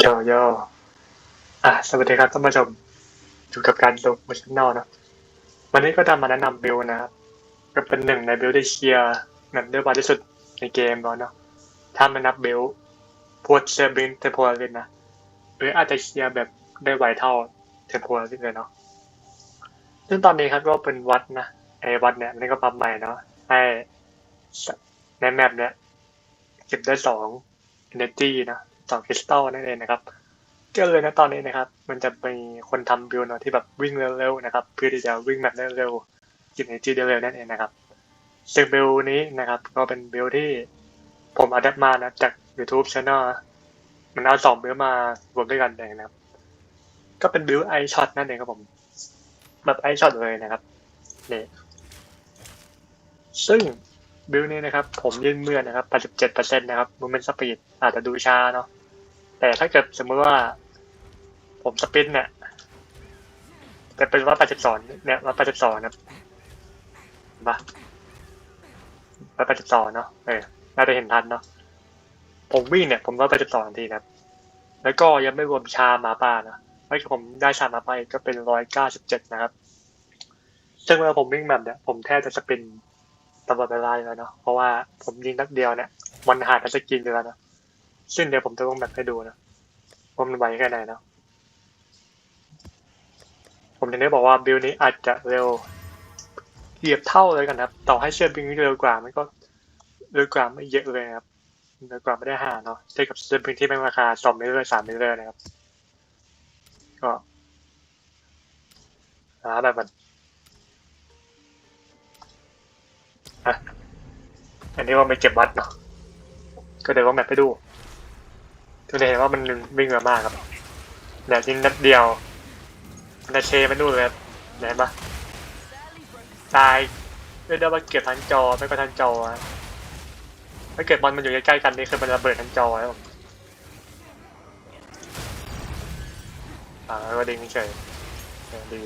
โยโย่อะสวัสดีครับท่านผู้ชมอยู่กับการดูมิชแนลนะวันนี้ก็ทำมาแนะนำบิลนะครับก็เป็นหนึ่งในบิลที่เชียร์แบบได้ไวที่สุดในเกมแล้วเนาะถ้าไม่นับบิลพวกเชียร์บินเทมโพลารินนะหรืออาจจะเชียร์แบบได้ไวเท่าเทมโพลารินเลยเนาะซึ่งตอนนี้ครับก็เป็นวัดนะไอ้วัดเนี่ยมันก็ปรับใหม่เนาะให้ในแมปเนี่ยเก็บได้สอง energy นะ สองคริสตัลนั่นเองนะครับก็เลยนะตอนนี้นะครับ มันจะมีคนทำบิลเนาะที่แบบวิ่งเร็วๆนะครับ เพื่อที่จะวิ่งแบบเร็วๆกิน energy ได้เร็วนั่นเองนะครับซึ่งบิลนี้นะครับ ก็เป็นบิลที่ผมอัดมานะจาก YouTube Channel นะมันเอาสองบิลมารวมด้วยกันเองนะครับ ก็เป็นบิลไอช็อตนั่นเองครับผม แบบไอช็อตเลยนะครับนี่ซึ่งบิลนี้นะครับ ผมยืนเมื่อนะครับ 87%นะครับ movement speed อาจจะดูช้าเนาะ แต่ถ้าเกิดสมมติว่า ผมสปินเนี่ยจะเป็นว่า82เนี่ยว่า82นะครับเห็นปะว่า82เนาะเออน่าจะเห็นทันเนาะผมวิ่งเนี่ยผมว่า82นาทีนะครับแล้วก็ยังไม่รวมชาหมาป่านะถ้าเกิดผมได้ชาหมาป่าอีกก็เป็น197นะครับซึ่งเวลาผมวิ่งแบบเนี่ยผมแทบจะสปินตลอดเวลาอยู่แล้วเนาะเพราะว่าผมยิงนัดเดียวเนี่ยมันหาทัชสกินอยู่แล้วเนะ ซึ่งเดี๋ยวผมจะลงแบบให้ดูนะว่ามันไวแค่ไหนนะ ผมถึงได้บอกว่าบิลนี้อาจจะเร็วเหยียบเท่าเลยกันครับต่อให้เชื่อบิลนี้เร็วกว่ามันก็เร็วกว่าไม่เยอะเลยครับเร็วกว่าไม่ได้หาเนาะเทียบกับเชื่อบิลที่เป็นราคาสองมิลเลอร์สามมิลเลอร์นะครับ ก็หาแบบมันอะอันนี้ว่าไม่เก็บวัดเนาะก็เดี๋ยวว่าแมปไปดู ทุกคนเห็นว่ามันวิ่งเร็วมากครับเนี่ยยิงนัดเดียวนจะเชม่นู่นเลยครับเห็นปะตายเรียกได้ว่าเก็บทั้งจอไม่ก็ทั้งจอถ้าเกิดบอลมันอยู่ใกล้ๆกันนี่คือมันระเบิดทั้งจอแล้วอ่าแล้วก็ดึงเฉยเออดี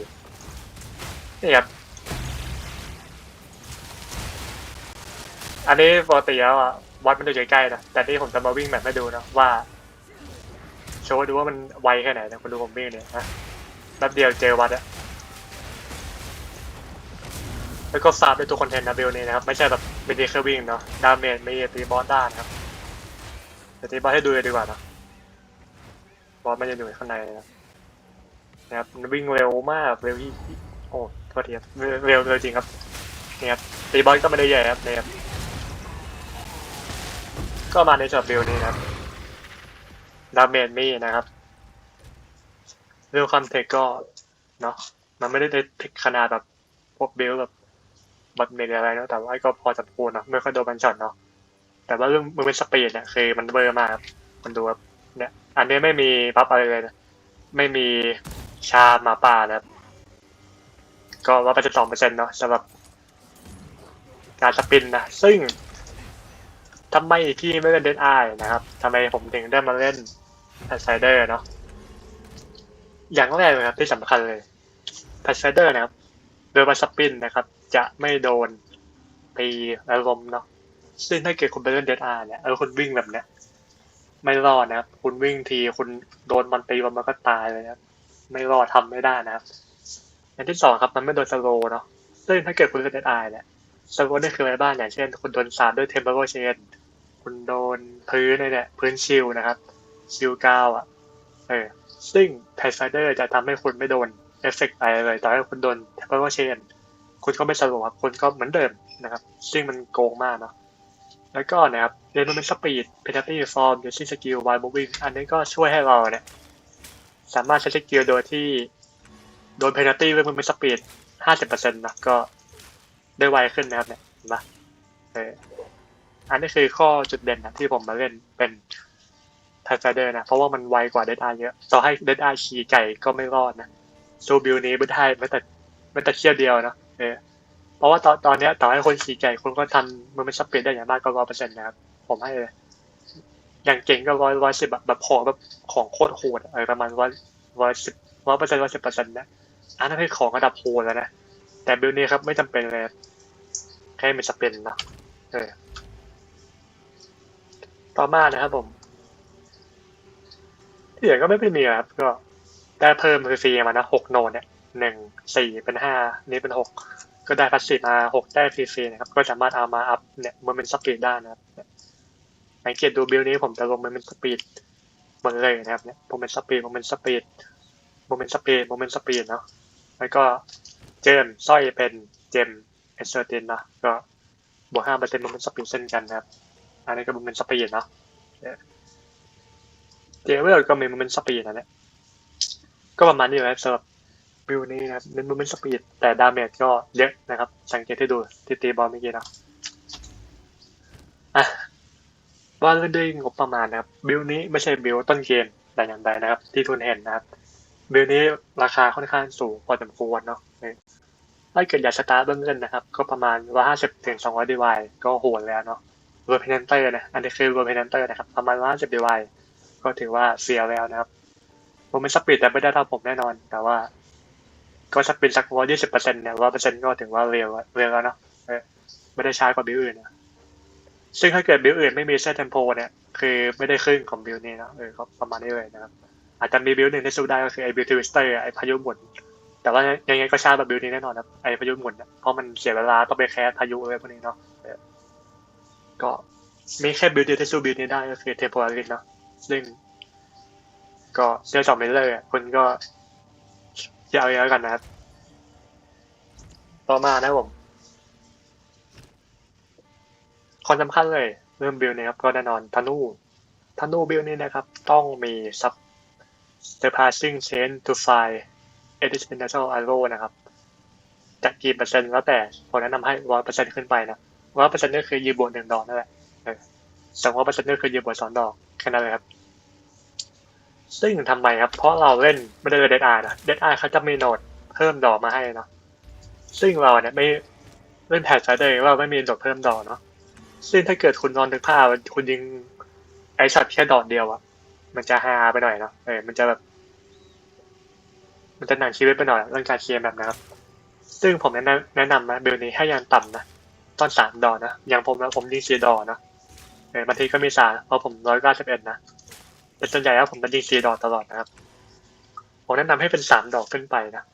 นี่ครับอันนี้ปกติแล้วอะวัดมันอยู่ใกล้ๆนะแต่นี่ผมจะมาวิ่งแบบให้ดูนะว่า โชว์ดูว่ามันไวแค่ไหนนะคุณดูผมวิ่งเนี่ยนะแป๊บเดียวเจอวัดอะแล้วก็ฟาร์มด้วยตัวคอนเทนต์นะเบลนี่นะครับ ไม่ใช่แบบเป็นเดแค่วิ่งเนาะดาเมจไม่ตีบอสได้นะครับเดี๋ยวตีบอสให้ดูเลยดีกว่านะบอสมันจะอยู่ข้างในนะนะครับวิ่งเร็วมากเร็วที่โอ้โทษทีครับเร็วเร็วจริงครับนี่ครับตีบอสก็ไม่ได้ใหญ่ครับเนี่ยครับก็มาในช็อตบิลนี้นะครับ ดาเมจมีนะครับเรื่องคอนเทคก็เนาะมันไม่ได้ได้ถึงขนาดแบบพวกเบลแบบบัตเมจอะไรเนาะแต่ว่าก็พอจะพูดเนาะไม่ค่อยโดนบันช็อตเนาะแต่ว่าเรื่องมือเป็นสปีดเนี่ยคือมันเบอร์มากครับมันดูแบบเนี่ย อันนี้ไม่มีบัฟอะไรเลยนะไม่มีชาหมาป่านะครับก็ว่าไปจะสองเปอร์เซ็นต์เนาะสำหรับการสปินนะ ซึ่งทำไมพี่ไม่เล่นเดนไอนะครับทำไมผมถึงได้มาเล่น แพชไซเดอร์เนาะอย่างแรกเลยครับที่สำคัญเลยแพชไซเดอร์นะครับโดยมาสปินนะครับ จะไม่โดนตีอารมณ์เนาะซึ่งถ้าเกิดคุณไปเล่นเดนไอเนี่ยเออคุณวิ่งแบบเนี้ยไม่รอดนะครับ คุณวิ่งทีคุณโดนมันตีมันก็ตายเลยนะครับไม่รอดทำไม่ได้นะครับอย่างที่สองครับมันไม่โดนสโลว์เนาะซึ่งถ้าเกิดคุณเล่นเดนไอเนี่ยสโลว์นี่คืออะไรบ้างอย่างเช่น คุณโดนสาดด้วยเทมเปอร์เชนคุณโดนพื้นเนี่ยพื้นชิลนะครับ ชิลกาอะ เออ ซึ่งไทไฟเดอร์จะทำให้คุณไม่โดนเอฟเฟกต์อะไรเลยต่อให้คุณโดนเทมเปอร์เชนคุณก็ไม่สโลว์ครับคุณก็เหมือนเดิมนะครับ ซึ่งมันโกงมากเนาะแล้วก็นะครับเรนมันเป็นสปีดเพนัลตี้ฟอร์มยูซิสกิลไวมูวิ่งอันนี้ก็ช่วยให้เราเนี่ยสามารถใช้สกิลโดยที่โดนเพนัลตี้เรื่องมันสปีดห้าสิบเปอร์เซ็นต์นะก็ได้ไวขึ้นนะครับเนี่ยเห็นปะเอออันนี้คือข้อจุดเด่นนะที่ผมมาเล่นเป็น ไทไฟเดอร์นะ เพราะว่ามันไวกว่าเดดไอเยอะ ต่อให้เดดไอขี่ไก่ก็ไม่รอดนะซูบิลนี้ไม่ได้ไม่แต่ไม่แต่เชี่ยวเดียวนะเออเพราะว่าตอนตอนเนี้ยต่อให้คนขี่ไก่คุณก็ทำมันเป็นสปีดได้อย่างมากก็ร้อยเปอร์เซ็นต์นะครับ ผมให้เลยอย่างเก่งก็ร้อยร้อยสิบแบบแบบของแบบของโคตรโหดอะเออประมาณร้อยร้อยสิบร้อยเปอร์เซ็นต์ร้อยสิบเปอร์เซ็นต์นะอันนั้นคือของระดับโหดแล้วนะแต่บิลนี้ครับไม่จำเป็นเลยแค่มีสเปินนะเออต่อมานะครับผม ที่เหลือก็ไม่เป็นมีครับก็ได้เพิ่มฟรีๆมานะหกโนดเนี่ยหนึ่งสี่เป็นห้านี่เป็นหกก็ได้พัสซีมาหกได้ฟรีๆนะครับ ก็สามารถเอามาอัพเนี่ยมันเป็นสปีดได้นะครับสังเกตดูบิลนี้ผมจะลงมันเป็นสปีดหมดเลยนะครับเนี่ยผมเป็นสปีดผมเป็นสปีดผมเป็นสปีดผมเป็นสปีดเนาะแล้วก็เจมสร้อยเป็นเจมเอสเซอร์ตินนะก็บวกห้าเปอร์เซ็นต์มันเป็นสปีดเช่นกันนะครับ อันนี้ก็มันเป็นสปีดเนาะ เจเวลก็มีมันเป็นสปีดนะเนี่ยก็ประมาณนี้แหละสำหรับบิลนี้นะครับเป็นมันเป็นสปีดแต่ดาเมจก็เยอะนะครับ สังเกตให้ดูที่ตีบอลเมื่อกี้เนาะอะว่าด้วยงบประมาณนะครับ บิลนี้ไม่ใช่บิลต้นเกมแต่อย่างใดนะครับ ที่ทุนเห็นนะครับ บิลนี้ราคาค่อนข้างสูงพอสมควรเนาะถ้าเกิดอยากสตาร์ทเบื้องต้นนะครับ ก็ประมาณร้อยห้าสิบถึงสองร้อยดีวายก็โหดแล้วเนาะเวอร์เพนเตอร์นะอันนี้คือเวอร์เพนเตอร์นะครับประมาณว่าสิบดีวาย ก็ถือว่าเสียแล้วนะครับ ผมเป็นสปีดแต่ไม่ได้เท่าผมแน่นอน แต่ว่า ก็สปีดสักร้อยยี่สิบเปอร์เซ็นต์เนี่ยร้อยเปอร์เซ็นต์ก็ถือว่าเร็วเร็วแล้วเนาะเออไม่ได้ช้ากว่าบิลอื่นนะซึ่งถ้าเกิดบิลอื่นไม่มีเซตเทมโพเนี่ย คือไม่ได้ครึ่งของบิลนี้นะเออก็ประมาณนี้เลยนะครับ อาจจะมีบิลหนึ่งที่สู้ได้ก็คือไอ้บิลทวิสเตอร์ไอ้พายุหมุนแต่ว่ายังไงก็ช้ากว่าบิลนี้แน่นอนครับไอ้พายุหมุนเนี่ยเพราะมันเสียเวลาต้องไปแคสพายุอะไรพวกนี้เนาะเออก็มีแค่บิลเดียวที่สู้บิลนี้ได้ก็คือเทมโพลาริสเนาะ ซึ่ง ก็เชื่อจอมไปเลยอะคุณก็อย่าเอาเยอะกันนะครับ ต่อมานะผมคนสำคัญเลย เริ่มบิลนะครับก็แน่นอนธนูธนูบิลนี้นะครับ ต้องมี sub surpassing change to fire additional arrow นะครับจะกี่เปอร์เซ็นต์แล้วแต่ผมแนะนำให้ร้อยเปอร์เซ็นต์ขึ้นไปนะร้อยเปอร์เซ็นต์ก็คือยืมบวกหนึ่งดอกนั่นแหละสองร้อยเปอร์เซ็นต์ก็คือยืมบวกสองดอกแค่นั้นเลยครับ ซึ่งทำไมครับ เพราะเราเล่นไม่ได้เลยเดดอาร์นะเดดอาร์เขาจะมีโหนดเพิ่มดอกมาให้เนาะซึ่งเราเนี่ยไม่เล่นแพทช์เลยว่าไม่มีโหนดเพิ่มดอกเนาะซึ่งถ้าเกิดคุณนอนถึงผ้าคุณยิงไอช็อตแค่ดอกเดียวอะมันจะฮาไปหน่อยเนาะเออมันจะแบบมันจะหนังชีวิตไปหน่อยเรื่องการเคลียร์แบบนะครับ ซึ่งผมแนะนำแนะนำนะเบลนี้ให้ยังต่ำนะตอนสามดอกนะอย่างผมนะผมยิงสี่ดอกนะเออบางทีก็มีสามเพราะผมร้อยเก้าสิบเอ็ดนะ แต่ส่วนใหญ่แล้วผมจะยิงสี่ดอกตลอดนะครับ ผมแนะนำให้เป็นสามดอกขึ้นไปนะ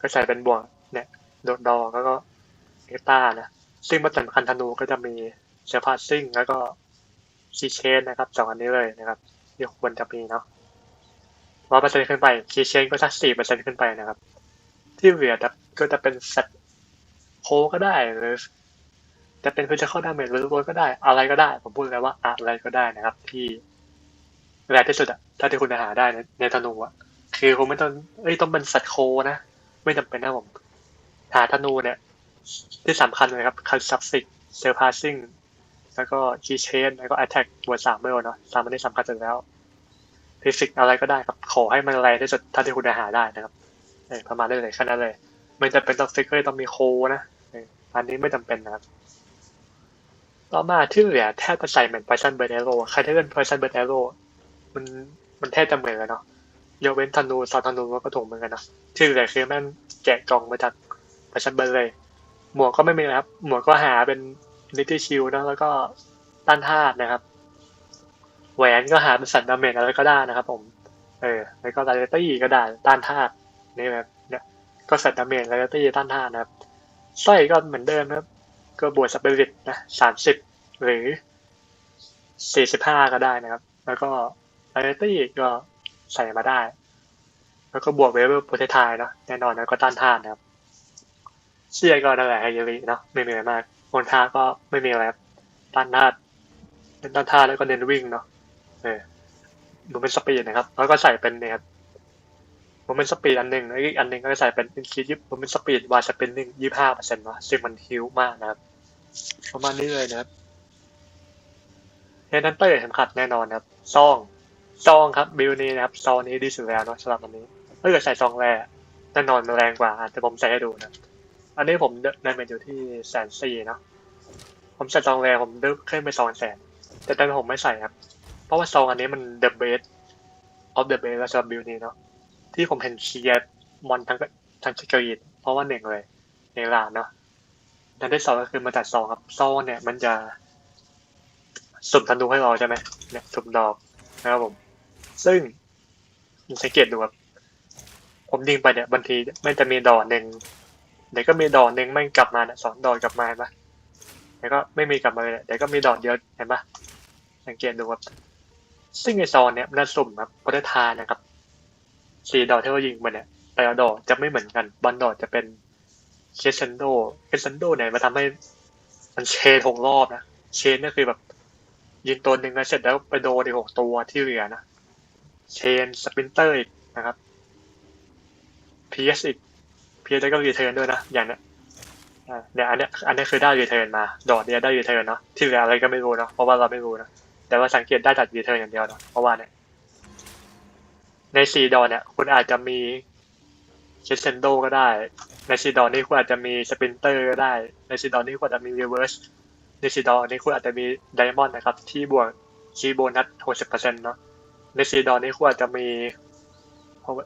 ก็ใส่เป็นบวกเนี่ยโดดดอกแล้วก็เอต้านะ ซึ่งมาสำคัญธนูก็จะมีเซอร์พาสซิ่งแล้วก็คีเชนนะครับสองอันนี้เลยนะครับที่ควรจะมีเนาะร้อยเปอร์เซ็นต์ขึ้นไปคีเชนก็สักสี่เปอร์เซ็นต์ขึ้นไปนะครับ ที่เหลือก็จะเป็นสัตโคก็ได้หรือจะเป็นฟิสิกอลดาเมจหรือรวยก็ได้ อะไรก็ได้ ผมพูดเลยว่าอะไรก็ได้นะครับ ที่ แรงที่สุดอะถ้าที่คุณหาได้ในในธนูอะคือคุณไม่ต้องเอ้ยต้องเป็นสัตว์โคนะ ไม่จำเป็นนะผม หาธนูเนี่ย ที่สำคัญเลยครับคันซับซิกเซลพาซิ่งแล้วก็คีเชนแล้วก็แอตแทกบวกสามเมลเนาะสามอันนี้สำคัญสุดแล้วฟิสิกอะไรก็ได้ครับ ขอให้มันแรงที่สุดถ้าที่คุณหาได้นะครับเออประมาณนั้นเลยแค่นั้นเลยไม่จำเป็นต้องฟิกเกอร์ต้องมีโคนะอันนี้ไม่จำเป็นนะครับต่อมาที่เหลือแทบจะใส่เหมือนไพซันเบอร์เนโรใครที่เล่นไพซั มันมันแทบจะเหมือนกันเนาะยกเว้นธนูซอธนูก็ถูกเหมือนกันเนาะที่เหลือคือแม่งแกะกล่องมาจากไพซันเบอร์เลย หมวกก็ไม่มีนะครับ หมวกก็หาเป็นนิติชิลนะแล้วก็ต้านธาตุนะครับ แหวนก็หาเป็นสัตว์ดาเมจอะไรก็ได้นะครับ ผม เออ แล้วก็ลาเลตี้ก็ได้ต้านธาตุนี่แบบเนี่ยก็สัตว์ดาเมจลาเลตี้ต้านธาตุนะครับสร้อยก็เหมือนเดิมนะครับ ก็บวกสเปริตนะสามสิบหรือสี่สิบห้าก็ได้นะครับ แล้วก็ ลาเลตี้ก็ใส่มาได้ แล้วก็บวกเวเบอร์โปรเททายเนาะแน่นอนแล้วก็ต้านทานนะครับ เชียก็นั่นแหละไฮยาริเนาะไม่มีอะไรมากโอนทาก็ไม่มีอะไรครับต้านทานเป็นต้านทานแล้วก็เน้นวิ่งเนาะเออมันเป็นสปีดนะครับ แล้วก็ใส่เป็นเนี่ยครับมันเป็นสปีดอันหนึ่งอีกอันหนึ่งก็ใส่เป็นเป็นคียิบมันเป็นสปีดวายสเปนนิ่งยี่ห้าเปอร์เซ็นต์เนาะซึ่งมันฮิวมากนะครับประมาณนี้เลยนะครับเฮนันเตอร์สำคัญแน่นอนครับซอง ซองครับบิลนี้นะครับซองนี้ดีสุดแล้วเนาะสำหรับวันนี้ถ้าเกิดใส่ซองแรกแน่นอนมันแรงกว่าแต่ผมใส่ให้ดูนะอันนี้ผมได้มาอยู่ที่แสนสี่เนาะผมใส่ซองแรกผมได้ขึ้นไปสองแสนแต่ตอนนี้ผมไม่ใส่ครับ เพราะว่าซองอันนี้มัน the best of the best แล้วสำหรับบิลนี้เนาะที่ผมเห็นเคลียร์มอนทั้งทั้งสกรีนเพราะว่าหนึ่งเลยในร้านเนาะอันที่สองก็คือมาตัดซองครับซองเนี่ยมันจะสุ่มธนูให้เราใช่ไหมเนี่ยสุ่มดอกนะครับผม ซึ่งสังเกตดูครับผมยิงไปเนี่ยบางทีมันจะมีดอกหนึ่งเดี๋ยวก็มีดอกหนึ่งไม่กลับมาเนี่ยสองดอกกลับมาเห็นปะเดี๋ยวก็ไม่มีกลับมาเลยเดี๋ยวก็มีดอกเดียวเห็นปะสังเกตดูครับซึ่งไอซอนเนี่ยมันสุ่มครับพุทธทานนะครับสี่ดอกที่เรายิงไปเนี่ยแต่ละดอกจะไม่เหมือนกันบางดอกจะเป็นเคสเซนโดเคสเซนโดเนี่ยมันทำให้มันเชนหกรอบนะเชนก็คือแบบยิงตัวหนึ่งแล้วเสร็จแล้วไปโดนอีกหกตัวที่เหลือนะ เชนสปินเตอร์อีกนะครับ PS อีก PS ก็รีเทิร์นด้วยนะ อย่างเนี้ยเนี่ยอันเนี้ยอันนี้คือได้รีเทิร์นมา ดอกเนี้ยได้รีเทิร์นเนาะที่เหลืออะไรก็ไม่รู้เนาะเพราะว่าเราไม่รู้นะแต่ว่าสังเกตได้จากรีเทิร์นอย่างเดียวเนาะเพราะว่าเนี่ยในซีดอเนี่ย คุณอาจจะมีเชสเซนโดก็ได้ ในซีดอนี้คุณอาจจะมีสปินเตอร์ก็ได้ ในซีดอนี้คุณอาจจะมีรีเวิร์สในซีดอนี้คุณอาจจะมีไดมอนด์นะครับ ที่บวกคีโบนัส60%เนาะ ในซีดอนนี้คุณอาจจะมี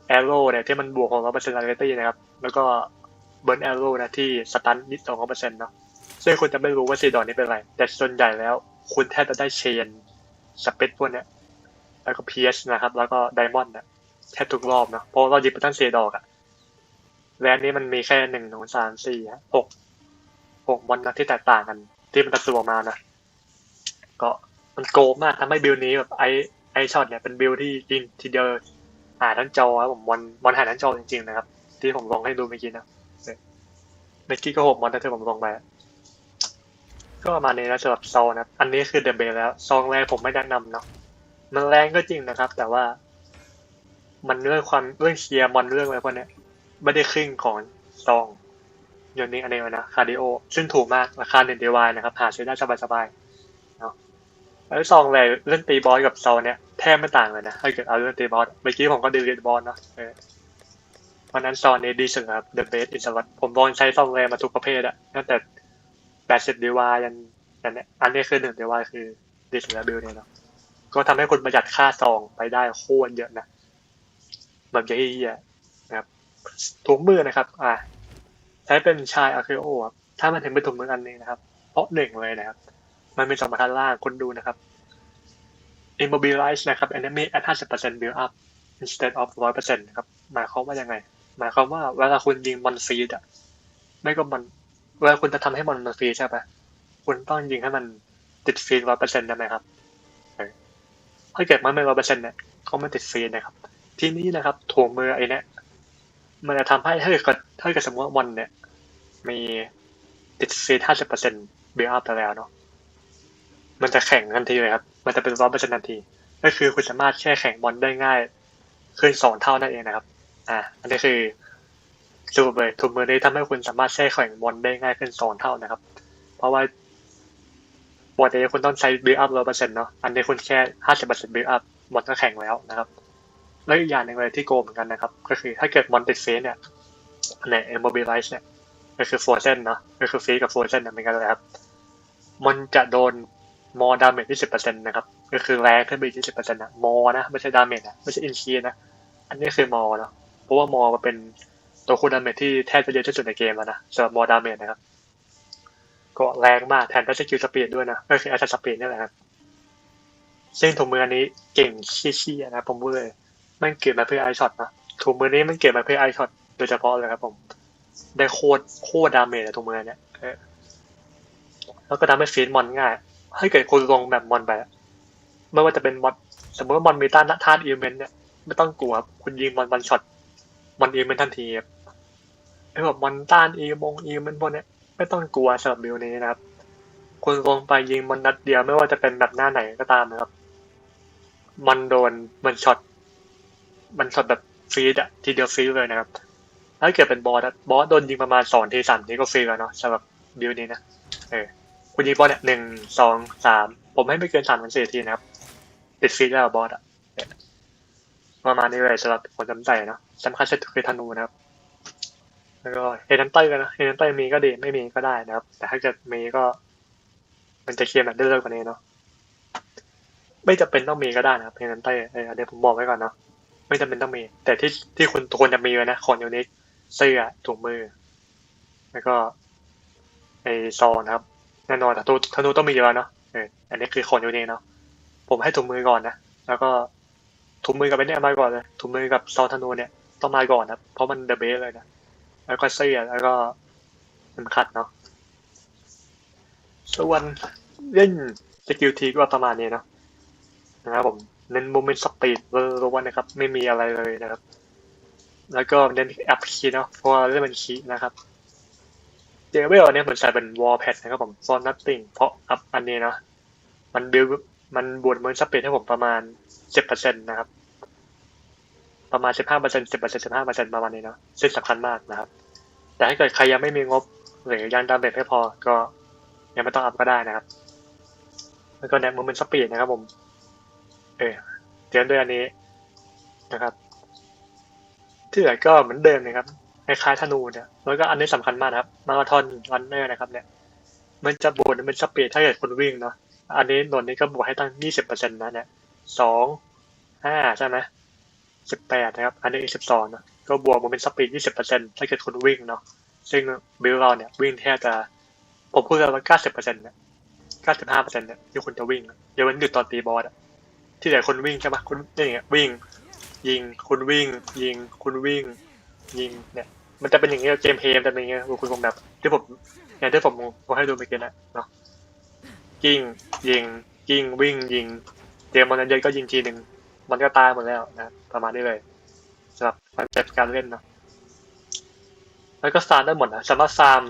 แอโร่เนี่ยที่มันบวกของร้อยเปอร์เซ็นต์อร์ตี้นะครับ แล้วก็เบิร์นแอโร่นะที่สตันนิดสองเปอร์เซ็นต์เนาะซึ่งคุณจะไม่รู้ว่าซีดอนนี้เป็นอะไร แต่ส่วนใหญ่แล้วคุณแทบจะได้เชนสเปซพวกเนี้ยแล้วก็พีเอสนะครับ แล้วก็ไดมอนด์เนี่ยแทบทุกรอบเนาะเพราะเราหยิบไปตั้งซีดอกอะแลนนี้มันมีแค่หนึ่งสองสามสี่หกหกมอนนะที่แตกต่างกัน ที่มันตัดตัวมานะก็มันโกมากทำให้บิลนี้แบบไอ ไอช็อตเนี่ยเป็นบิลที่ยิงทีเดียวหาทั้งจอครับผมมอนมอนหาทั้งจอจริงๆนะครับ ที่ผมลองให้ดูเมื่อกี้นะเมื่อกี้ก็หกมอนแต่ที่ผมลองไปก็ประมาณนี้นะสำหรับซองนะอันนี้คือเดอะเบลแล้วซองแรกผมไม่แนะนำเนาะมันแรงก็จริงนะครับ แต่ว่า มันเรื่องความเรื่องเชียร์มอนเรื่องอะไรพวกเนี้ยไม่ได้ครึ่งของซองย่างนี้อันนี้นะคาร์ดิโอ ซึ่งถูกมากราคาหนึ่งเดวายนะครับ หาซื้อได้สบายๆ แล้วซองแรกเล่นตีบอสกับซองเนี่ยแทบไม่ต่างเลยนะถ้าเกิดเอาเรื่องตีบอสเมื่อกี้ผมก็ดีเรีบอสเนาะเพราะนั้นซองนี้ดีสุดครับ the best in slot ผมลองใช้ซองแรกมาทุกประเภทอะตั้งแต่แปดสิบดีวายันยันนี่ยอันนี้คือหนึ่งดีวาคือดีสุดแล้วบิลเนี่ยเนาะก็ทำให้คุณประหยัดค่าซองไปได้โคตรเยอะนะแบบเยี่ยนะครับถุงมือนะครับ อ่าใช้เป็นชายอะคิโอครับถ้ามันถึงเป็นถุงมืออันนี้นะครับ เพราะหนึ่งเลยนะครับ มันมีสองบรรทัดล่างคุณดูนะครับ immobilize นะครับ enemy at 50% build up instead of 100%นะครับ หมายความว่ายังไง หมายความว่าเวลาคุณยิงมอนฟีดอะไม่ก็มันเวลาคุณจะทำให้มอนมันฟีดใช่ปะคุณต้องยิงให้มันติดฟีดร้อยเปอร์เซ็นต์ได้ไหมครับถ้าเกิดมันไม่ร้อยเปอร์เซ็นต์เนี่ยก็ไม่ติดฟีดนะครับ ทีนี้นะครับถ่วงมือไอ้นี่มันจะทำให้ถ้าเกิดถ้าเกิดสมมติว่าวันเนี่ย มีติดฟีดห้าสิบเปอร์เซ็นต์บิลอัพไปแล้วเนาะ มันจะแข่งทันทีเลยครับ มันจะเป็นร้อยเปอร์เซ็นต์ทันที ก็คือคุณสามารถแค่แข่งบอลได้ง่ายขึ้นสองเท่านั่นเองนะครับ อ่าอันนี้คือสรุปเลยถุงมือนี้ทำให้คุณสามารถแช่แข่งบอลได้ง่ายขึ้นสองเท่านะครับ เพราะว่าปกติคุณต้องใช้บิลอัพร้อยเปอร์เซ็นต์เนาะ อันนี้คุณแค่ห้าสิบเปอร์เซ็นต์บิลอัพบอลก็แข่งแล้วนะครับ แล้วอีกอย่างหนึ่งเลยที่โกงเหมือนกันนะครับ ก็คือถ้าเกิดบอลติดเฟสเนี่ยใน immobilize เนี่ยก็คือโฟเซนเนาะ ก็คือฟีกับโฟเซนเหมือนกันเลยครับ มันจะโดน มอดาเมจที่สิบเปอร์เซ็นต์นะครับ ก็คือแรงขึ้นไปที่สิบเปอร์เซ็นต์นะมอนะไม่ใช่ดาเมจนะไม่ใช่อินชีนะ อันนี้คือมอเนาะเพราะว่ามอมันเป็นตัวคูณดาเมจที่แทบจะเยอะที่สุดในเกมแล้วนะสำหรับมอดาเมจนะครับ ก็แรงมากแถมได้สกิลสปีดด้วยนะก็คืออัตสปีดนี่แหละครับซึ่งถุงมืออันนี้เก่งชี้ๆนะผมพูดเลยมันเกิดมาเพื่อไอช็อตนะถุงมือนี้มันเกิดมาเพื่อไอช็อตโดยเฉพาะเลยครับผม ได้โคตรโคตรดาเมจอะถุงมือเนี้ยแล้วก็ทำให้ฟีดมอนง่าย ให้เกิดคุณลงแบบมอนไปไม่ว่าจะเป็นมอนสมมติว่ามอนมีต้านท่านอีเมนเนี่ยไม่ต้องกลัวคุณยิงมอนวันช็อตมอนอีเมนทันทีไอ้แบบมอนต้านอีมงอีเมนพวกเนี้ยไม่ต้องกลัวสำหรับบิลนี้นะครับคุณลงไปยิงมอนนัดเดียวไม่ว่าจะเป็นแบบหน้าไหนก็ตามนะครับมันโดนมันช็อตมันช็อตแบบฟรีดอะทีเดียวฟรีเลยนะครับถ้าเกิดเป็นบอสบอสโดนยิงประมาณสองทีสามทีก็ฟรีแล้วเนาะสำหรับบิลนี้นะเออ คุณยิงบอสเนี่ยหนึ่งสองสามผมให้ไม่เกินสามถึงสี่ทีนะครับติดฟรีแล้วบอสอะประมาณนี้เลยสำหรับคนจำใจเนาะสำคัญสุดคือธนูนะครับ แล้วก็เฮดันเตอร์กันนะเฮดันเตอร์มีก็ดีไม่มีก็ได้นะครับ แต่ถ้าเกิดมีก็ มันจะเคลียร์แบบได้เลิกกว่านี้เนาะไม่จะเป็นต้องมีก็ได้นะครับเฮดันเตอร์เออเดี๋ยวผมบอกไว้ก่อนเนาะไม่จำเป็นต้องมี แต่ที่ที่คุณควรจะมีไว้นะของยูนิคเสื้อถุงมือ แล้วก็ไอซองนะครับ น่นอนแต่ธนูต้องมีอยู่แล้วเนาะเอออันนี้คือของยูนิคเนาะผมให้ถุงมือก่อนนะแล้วก็ถุงมือกับไอ้เนี่ยมาก่อนเลยถุงมือกับซอธนูเนี่ยต้องมาก่อนนะเพราะมันเดอะเบสเลยนะแล้วก็เสื้อแล้วก็มันขัดเนาะส่วนเล่นสกิลทีก็ประมาณนี้เนาะนะครับผมเน้นโมเมนต์สปีดเวอร์วันนะครับ ไม่มีอะไรเลยนะครับ แล้วก็เน้นแอปคีเนาะเพราะว่าเล่นเป็นคีนะครับ เจเวลเนี่ยเหมือนใส่เป็นวอลแพดนะครับผมฟอนนัตติงเพราะอัพอันนี้เนาะมันบิวมันบวกเมนสปีดให้ผมประมาณสิบเปอร์เซ็นต์นะครับ ประมาณสิบห้าเปอร์เซ็นต์สิบเปอร์เซ็นต์สิบห้าเปอร์เซ็นต์ประมาณนี้เนาะซึ่งสำคัญมากนะครับ แต่ถ้าเกิดใครยังไม่มีงบหรือยังดาเมจไม่พอก็ยังไม่ต้องอัพก็ได้นะครับ แล้วก็แนวโมเมนสปีดนะครับผม เออเตรียมด้วยอันนี้นะครับที่เหลือก็เหมือนเดิมนะครับ ล้ายๆธนูเนี่ยแล้วก็อันนี้สำคัญมากนะครับ มาราธอนรันเนอร์นะครับ เนี่ย มันจะบวกเป็นสปีดถ้าเกิดคนวิ่งเนาะอันนี้นนนี้ก็บวกให้ตั้งยี่สิบเปอร์เซ็นต์นะเนี่ยสองห้าใช่ไหมสิบแปดนะครับ อันนี้อีกสิบสองนะก็บวกมันเป็นสปีดยี่สิบเปอร์เซ็นต์ถ้าเกิดคนวิ่งเนาะซึ่งบิลเราเนี่ยวิ่งแทบจะผมพูดกันว่าเก้าสิบเปอร์เซ็นต์เนี่ยเก้าสิบห้าเปอร์เซ็นต์เนี่ยที่คุณจะวิ่งเดี๋ยวมันหยุดตอนตีบอสอะที่ไหนคนวิ่งใช่ไหมคุณนี่ไงวิ่ง ยิงคุณวิ่ง ยิงคุณวิ่ง ยิงเนี่ย มันจะเป็นอย่างเงี้ยเกมเพลย์มันจะเป็นอย่างเงี้ยคุณคงแบบที่ผมอย่างที่ผมผมให้ดูเมื่อกี้นะเนาะยิงยิงยิงวิ่งยิงเจมมันนั้นเยอะก็ยิงทีหนึ่งมันก็ตายหมดแล้วนะประมาณนี้เลยสำหรับคอนเซ็ปต์การเล่นเนาะแล้วก็ฟาร์มได้หมดนะสามารถฟาม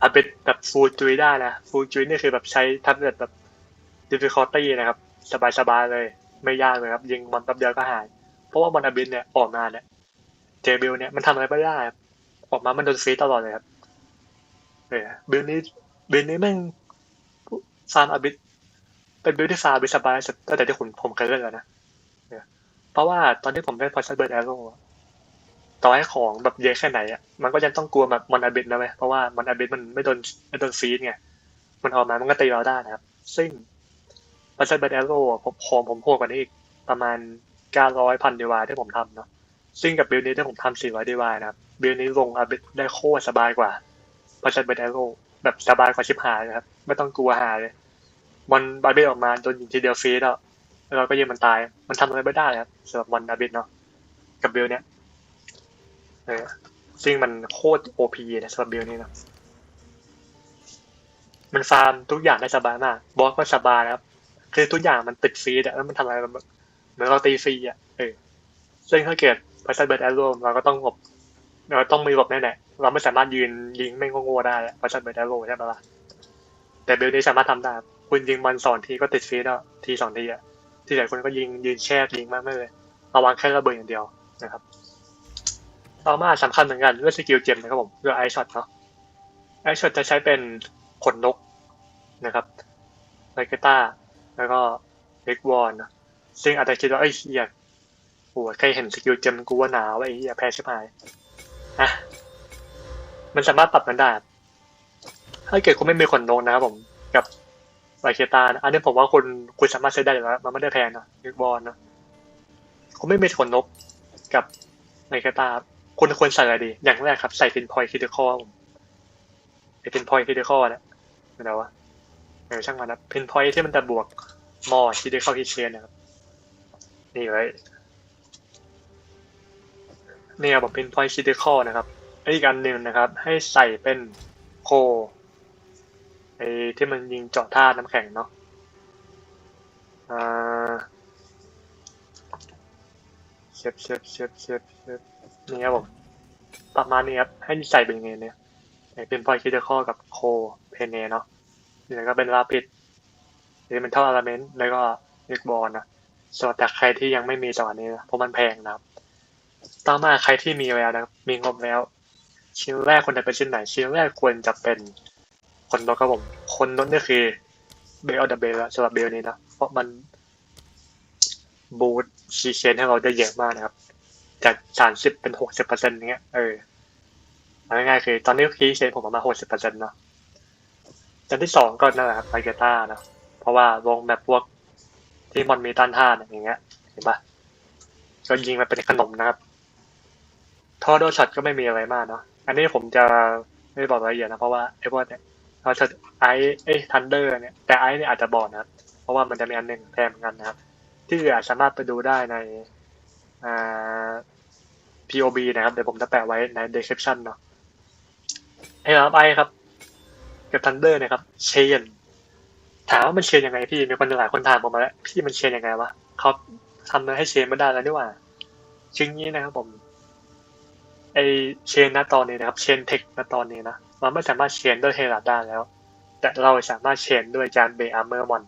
อาเป็นแบบฟูลจุยได้นะฟูลจุยนี่คือแบบใช้แท็บเล็ตแบบ difficulty นะครับ สบายๆเลย ไม่ยากเลยครับ ยิงมันแป๊บเดียวก็หาย เพราะว่ามันอาบินเนี่ยออกมาเนี่ย เจบิลเนี่ยมันทำอะไรไม่ได้ครับออกมามันโดนฟรีดตลอดเลยครับเออบิลนี้บิลนี้แม่งฟาร์มอาบิสเป็นบิลที่ฟาร์มบิสบายสุดตั้งแต่ที่ผมผมเคยเล่นแล้วนะเออเพราะว่าตอนที่ผมเล่นพอชัดเบิร์ดแอโร่ต่อให้ของแบบเยอะแค่ไหนอะมันก็ยังต้องกลัวแบบมอนอาบิสนะเว้ยเพราะว่ามอนอาบิสมันไม่โดนไม่โดนฟีดไงมันออกมามันก็ตีเราได้นะครับ ซึ่งพอชัดเบิร์ดแอโร่ผมของผมโหดกว่านี้อีกประมาณเก้าร้อยพันดีวาที่ผมทำเนาะ ซึ่งกับบิลนี้ที่ผมทำ400ดีวายนะครับบิลนี้ลงอาเบิได้โคตรสบายกว่าเพราะฉันเป็นแอโร่แบบสบายกว่าชิบหายนะครับ ไม่ต้องกลัวหายเลยมันบาเบออกมาโดนยิงทีเดียวฟรีแล้วแล้วเราก็ยิงมันตาย มันทำอะไรไม่ได้ครับสำหรับวันอาเบิเนาะกับบิลเนี้ยเออซึ่งมันโคตรโอพีนะสำหรับบิลนี้นะมันฟาร์มทุกอย่างได้สบายมากบอสก็สบายนะครับคือทุกอย่างมันติดฟรีอะแล้วมันทำอะไรแบบเหมือนเราตีฟรีอะเออซึ่งถ้าเกิด พัซเบิร์ดแอโร่เราก็ต้องหลบเราต้องมีหลบแน่ๆเราไม่สามารถยืนยิงไม่งงๆได้พัซเบิร์ดแอโร่ใช่ไหมล่ะแต่เบลนี้สามารถทำได้ คุณยิงมันสองทีก็ติดฟรีแล้วทีสองทีอะที่หลายคนก็ยิงยืนแช่ยิงมากไม่เลยระวังแค่ระเบิดอย่างเดียวนะครับต่อมาสำคัญเหมือนกันเรื่องสกิลเจมนะครับผมเรื่องไอช็อตเนาะไอช็อตจะใช้เป็นขนนกนะครับไลเกต้าแล้วก็เล็กวอนนะซึ่งอาจจะคิดว่าไอ้เฮีย โอ้ใครเห็นสกิลเจมกูว่าหนาวไอ้เหี้ยแพ้ชิบหายอะมันสามารถปรับกันได้ถ้าเกิดคุณไม่มีขนนกนะครับผมกับไวเคตานะอันนี้ผมว่าคุณคุณสามารถใช้ได้อยู่แล้วมันไม่ได้แพงนะนิกบอลนะคุณไม่มีขนนกกับไวเคตาคุณควรใส่อะไรดี อย่างแรกครับ ใส่เป็นพอยคิดคอผมไอเป็นพอยคิดคอเนี่ยเป็นอะไรวะเออช่างมันนะเป็นพอยที่มันจะบวกมอคิดคอฮิเชนนะครับนี่เลย เนี่ยบเป็น point critical นะครับอีกอันหนึ่งนะครับ ให้ใส่เป็นโคไอ้ที่มันยิงเจาะท่าน้ำแข็งเนาะอ่าเชฟเชฟเชฟเชฟเชฟนี่ครับผมประมาณนี้ครับให้ใส่เป็นยังไงเนี่ยเป็น point critical กับโคเพเนเนาะนี่ก็เป็นลาปิดหรือเป็นเท่าอลเมนต์แล้วก็เล็กบอลนะสำหรับแต่ใครที่ยังไม่มีจังหวะนี้นะเพราะมันแพงนะครับ ต่อมาใครที่มีแล้วนะครับมีงบแล้ว ชิ้นแรกควรจะเป็นชิ้นไหน ชิ้นแรกควรจะเป็นคนนกครับผมคนนกนี่คือเบลดับเบลสำหรับเบลนี้นะเพราะมันบูทชีเชนให้เราได้เยอะมากนะครับ จากสามสิบเป็นหกสิบเปอร์เซ็นต์เงี้ยเออเอาง่ายๆคือ ตอนนี้คีเชนผมประมาณหกสิบเปอร์เซ็นต์เนาะอันที่สองก็นั่นแหละครับไบเกต้านะเพราะว่าวงแบบพวกที่มันมีต้านท่านอย่างเงี้ยเห็นปะก็ยิงมาเป็นขนมนะครับ ทอโดช็อตก็ไม่มีอะไรมากเนาะอันนี้ผมจะไม่บอกรายละเอียดนะเพราะว่าไอ้พวกเนี่ยทอร์ช็อตไอเอ้ทันเดอร์เนี่ยแต่ไอเนี่ยอาจจะบอกนะครับ เพราะว่ามันจะมีอันหนึ่งแทนเหมือนกันนะครับ ที่ที่เหลือสามารถไปดูได้ในอ่า POB นะครับ เดี๋ยวผมจะแปะไว้ใน description เนาะไอ้ครับไอครับ กับ Thunder นะครับเชนถามว่ามันเชนยังไงพี่มีคนหลายคนถามผมมาแล้วพี่มันเชนยังไงวะเขาทำมาให้เชนไม่ได้แล้วนี่หว่าชิ้นนี้นะครับผม ไอเชนณตอนนี้นะครับ เชนเทคณตอนนี้นะมันไม่สามารถเชนด้วยเฮลัดได้แล้ว แต่เราสามารถเชนด้วยจานเบอาร์เมอร์มอน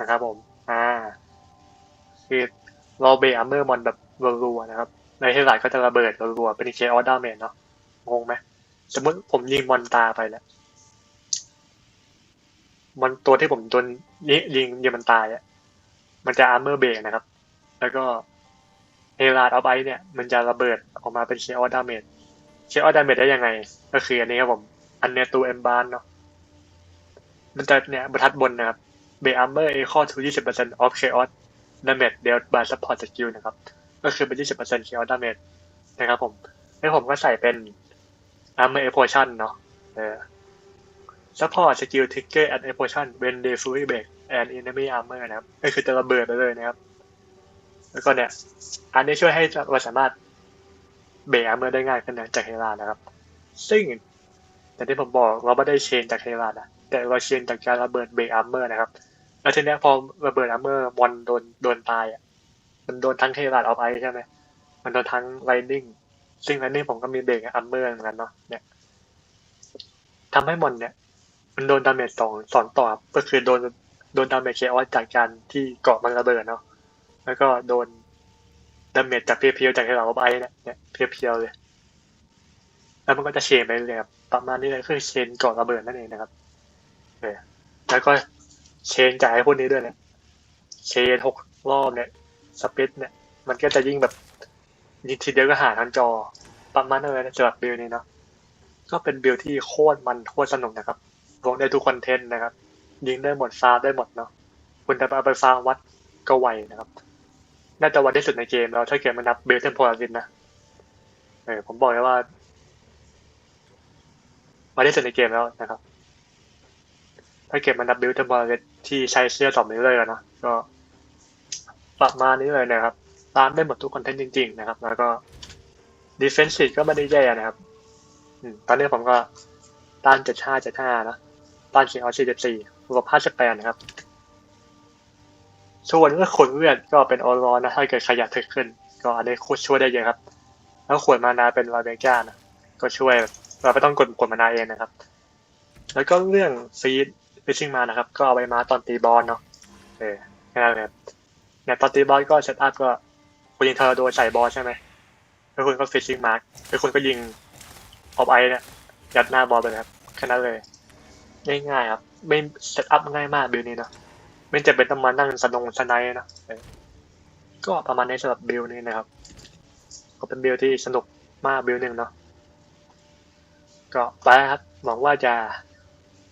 นะครับผมอ่าคือเราเบอาร์เมอร์มอนแบบรัวๆนะครับ ในเฮลัดก็จะระเบิดรัวๆเป็นเคออสดาเมจเนาะงงไหมสมมติผมยิงมอนตาไปแล้วมันตัวที่ผมโดนยิงยิงยิงมันตายอะมันจะอาร์เมอร์เบรนะครับ แล้วก็เฮลาดออฟไอเนี่ย มันจะระเบิด ออกมาเป็นเคออดาเมจเคออดาเมจได้ยังไง ก็คืออันนี้ครับผมอันเนตัวเอมบานเนาะมันจะเนี่ยบรรทัดบนนะครับเบอาร์เมอร์เอคอทูยี่สิบเปอร์เซ็นต์ออฟเคออสดาเมจเดลบายซัพพอร์ตสกิลนะครับ ก็คือเป็นยี่สิบเปอร์เซ็นต์เคออสดาเมจนะครับผมแล้วผมก็ใส่เป็น armor a potion เนาะเออ support skill trigger and a potion when they fully break and enemy armor นะครับก็คือจะระเบิดไปเลยนะครับ แล้วก็เนี่ย อันนี้ช่วยให้เราสามารถ เบรก armor ได้ง่ายขึ้นนจากเฮลานะครับ ซึ่งแต่ที่ผมบอกเราไม่ได้เชนจากเฮลานะแต่เราเชนจากการระเบิดเบรก armor นะครับ แล้วทีนี้พอระเบิด armor มอนโดนโดนตายอะมันโดนทั้งเฮลาออฟไอใช่ไหมมันโดนทั้ง lightning ซึ่งอันนี้ผมก็มีเบรกอัมเมอร์เหมือนกันเนาะเนี่ยทำให้มอนเนี่ย มันโดนดาเมจสองสองต่อบก็คือโดนโดนดาเมจเคออสจากการที่เกาะมันระเบิดเนาะแล้วก็โดน ดาเมจจากเพียวๆจากเราไปเนี่ยเนี่ยเพียวๆเลย แล้วมันก็จะเชนไปเลยครับประมาณนี้เลยคือเชนเกาะระเบิดนั่นเองนะครับเออแล้วก็เชนจ่ากไอ้พวกนี้ด้วยเนี่ยเชนหกรอบเนี่ยสเปซเนี่ยมันก็จะยิ่งแบบยิงทีเดียวก็หาทั้งจอประมาณนั้นเลยนะสำหรับบิลนี้เนาะก็เป็นบิลที่โคตรมันโคตรสนุกนะครับลงได้ทุกคอนเทนต์นะครับ ยิงได้หมดฟาร์ได้หมดเนาะคุณจะเอาไปฟาร์มวัดก็ไวนะครับ น่าจะวันที่สุดในเกมแล้วถ้าเกิดมันนับเบลเทมโพลารินนะเออผมบอกเลยว่าวันที่สุดในเกมแล้วนะครับ ถ้าเก็บมันนับเบลเทมโพลารินที่ใช้เสื้อสองนิ้วเลยนะก็ประมาณนี้เลยนะครับตามได้หมดทุกคอนเทนต์จริง ๆ นะครับ แล้วก็ดีเฟนซีก็ไม่ได้แย่นะครับตอนนี้ผมก็ต้านเจ็ดห้าเจ็ดห้านะต้านเขียวสี่เจ็ดสี่รวมห้าสิบแปดนะครับ ส่วนเรื่องขนเลือดก็เป็นออรอนนะถ้าเกิดขยับถึกขึ้น ก็อันนี้โคช่วยได้เยอะครับ แล้วขวดมานาเป็นลาเบก้านะก็ช่วยเราไม่ต้องกดกดมานาเองนะครับ แล้วก็เรื่องฟีดฟิชชิ่งมานะครับ ก็เอาไปมาตอนตีบอลเนาะเออแค่นั้นเลยครับเนี่ยตอนตีบอลก็เซตอัพก็คุณยิงเทอร์โดใส่บอลใช่ไหมแล้วคุณก็ฟิชชิ่งมาร์กแล้วคุณก็ยิงออฟไอเนี่ยยัดหน้าบอลไปเลยครับแค่นั้นเลย ง่ายๆครับ ไม่เซตอัพง่ายมากบิลนี้เนาะ ไม่จะเป็นต้องมานั่งสนงสนายนะก็ประมาณนี้สำหรับบิลนี้นะครับ ก็เป็นบิลที่สนุกมากบิลหนึ่งเนาะก็ไปครับหวังว่าจะ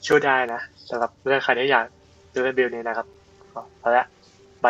ช่วยได้นะสำหรับเรื่องใครที่อยากดูเล่นบิลนี้นะครับ ก็ไปละไป